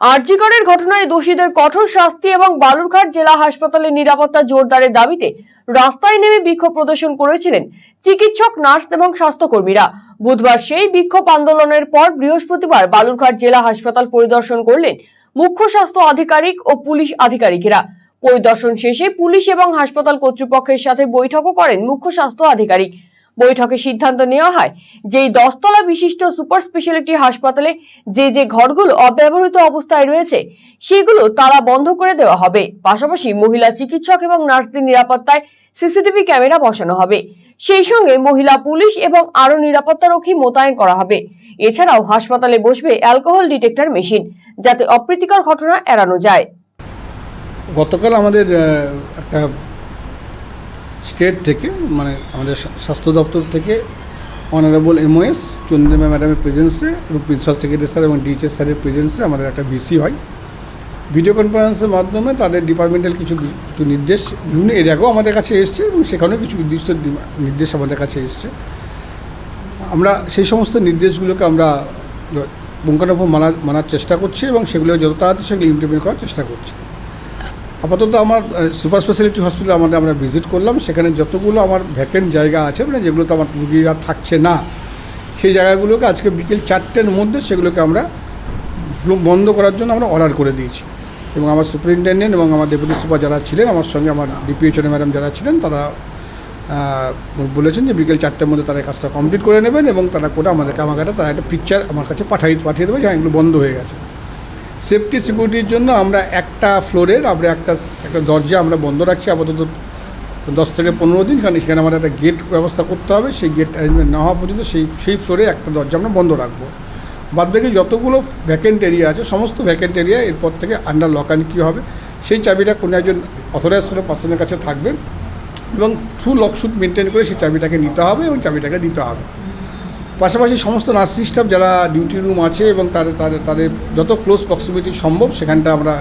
আরজিকরের ঘটনায় দোষীদের কঠোর শাস্তি এবং বালুরঘাট জেলা হাসপাতালের নিরাপত্তা জোরদারের দাবিতে রাস্তায় নেমে বিক্ষোভ প্রদর্শন করেছিলেন চিকিৎসক, নার্স এবং স্বাস্থ্যকর্মীরা। বুধবার সেই বিক্ষোভ আন্দোলনের পর বৃহস্পতিবার বালুরঘাট জেলা হাসপাতাল পরিদর্শন করলেন মুখ্য স্বাস্থ্য আধিকারিক ও পুলিশ আধিকারিকেরা। পরিদর্শন শেষে পুলিশ এবং হাসপাতাল কর্তৃপক্ষের সাথে বৈঠকও করেন মুখ্য স্বাস্থ্য আধিকারিক। বৈঠকে সিদ্ধান্ত নেওয়া হয়। যে দশতলা বিশিষ্ট সুপার স্পেশালিটি হাসপাতালে যে যে ঘরগুলো অব্যবহৃত অবস্থায় রয়েছে, সেগুলো তালা বন্ধ করে দেওয়া হবে। পাশাপাশি মহিলা চিকিৎসক এবং নার্সদের নিরাপত্তায় সিসিটিভি ক্যামেরা বসানো হবে। সেই সঙ্গে মহিলা পুলিশ এবং আরও নিরাপত্তারক্ষী মোতায়েন করা হবে। এছাড়াও হাসপাতালে বসবে অ্যালকোহল ডিটেক্টর মেশিন, যাতে অপ্রীতিকর ঘটনা এড়ানো যায়। গতকাল আমাদের একটা স্টেট থেকে মানে আমাদের স্বাস্থ্য দপ্তর থেকে অনারেবল এমওএস চন্দ্রিমা ম্যাডামের প্রেজেন্সে এবং প্রিন্সিপাল সেক্রেটারি স্যার এবং ডিএচএস স্যারের প্রেজেন্সে আমাদের একটা ভিসি হয়। ভিডিও কনফারেন্সের মাধ্যমে তাদের ডিপার্টমেন্টাল কিছু কিছু নির্দেশ, বিভিন্ন এরিয়াকেও আমাদের কাছে এসছে এবং সেখানেও কিছু নির্দিষ্ট নির্দেশ আমাদের কাছে এসছে। আমরা সেই সমস্ত নির্দেশগুলোকে আমরা পুঙ্খানুপুঙ্খ মানার মানার চেষ্টা করছি এবং সেগুলো যত তাড়াতাড়ি সেগুলো ইমপ্লিমেন্ট করার চেষ্টা করছি। আপাতত আমার সুপার স্পেশালিটি হসপিটাল আমাদের আমরা ভিজিট করলাম। সেখানে যতগুলো আমার ভ্যাকেন্ট জায়গা আছে মানে যেগুলোতে আমার রুগীরা থাকছে না সেই জায়গাগুলোকে আজকে বিকেল চারটের মধ্যে সেগুলোকে আমরা বন্ধ করার জন্য আমরা অর্ডার করে দিয়েছি। এবং আমার সুপারিনটেন্ডেন্ট এবং আমার ডেপুটি সুপার যারা ছিলেন আমার সঙ্গে আমার ডিপিএইচও ম্যাডাম যারা ছিলেন তারা বলেছেন যে বিকেল চারটের মধ্যে তারা কাজটা কমপ্লিট করে নেবেন এবং তারা করে আমাদেরকে আমার কাছে তারা একটা পিকচার আমার কাছে পাঠিয়ে পাঠিয়ে দেবে যে হ্যাঁ, এগুলো বন্ধ হয়ে গেছে। সেফটি সিকিউরিটির জন্য আমরা একটা ফ্লোরের আমরা একটা একটা দরজা আমরা বন্ধ রাখছি আপাতত দশ থেকে পনেরো দিন, কারণ সেখানে আমাদের একটা গেট ব্যবস্থা করতে হবে। সেই গেট অ্যারেঞ্জমেন্ট না হওয়া পর্যন্ত সেই সেই ফ্লোরে একটা দরজা আমরা বন্ধ রাখব। বাদ বাকি যতগুলো ভ্যাকেন্ট এরিয়া আছে, সমস্ত ভ্যাকেন্ট এরিয়া এরপর থেকে আন্ডার লক অ্যান্ড কী হবে। সেই চাবিটা কোনো একজন অথরাইজ করে পার্সনের কাছে থাকবে এবং থ্রু লকশুট মেনটেন করে সেই চাবিটাকে নিতে হবে এবং চাবিটাকে দিতে হবে। পাশাপাশি সমস্ত নার্সিং স্টাফ যারা ডিউটি রুম আছে এবং তাদের তাদের তাদের যত ক্লোজ প্রক্সিমিটি সম্ভব, সেখানটা আমরা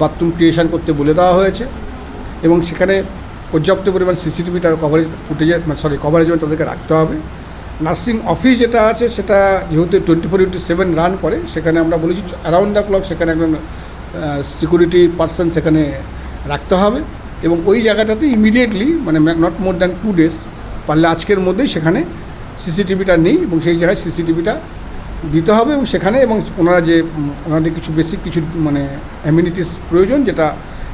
বাথরুম ক্রিয়েশন করতে বলে দেওয়া হয়েছে। এবং সেখানে পর্যাপ্ত পরিমাণ সিসিটিভি তার কভারেজ ফুটেজে সরি কভারেজ তাদেরকে রাখতে হবে। নার্সিং অফিস যেটা আছে, সেটা যেহেতু twenty four into seven run করে, সেখানে আমরা বলেছি অ্যারাউন্ড দ্য ক্লক সেখানে একজন সিকিউরিটি পার্সন সেখানে রাখতে হবে। এবং ওই জায়গাটাতে ইমিডিয়েটলি মানে not more than two days পারলে আজকের মধ্যেই সেখানে সিসিটিভিটা নেই এবং সেই জায়গায় সিসিটিভিটা দিতে হবে এবং সেখানে এবং ওনারা যে ওনাদের কিছু বেসিক কিছু মানে অ্যামিউনিটিস প্রয়োজন যেটা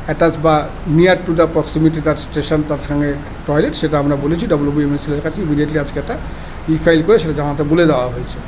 অ্যাটাচ বা নিয়ার টু দ্য প্রক্সিমিটি তার স্টেশন তার সঙ্গে টয়লেট সেটা আমরা বলেছি ডব্লিউবিএমএসএলের কাছে ইমিডিয়েটলি আজকে একটা ই ফাইল করে সেটা জানাতে বলে দেওয়া হয়েছে।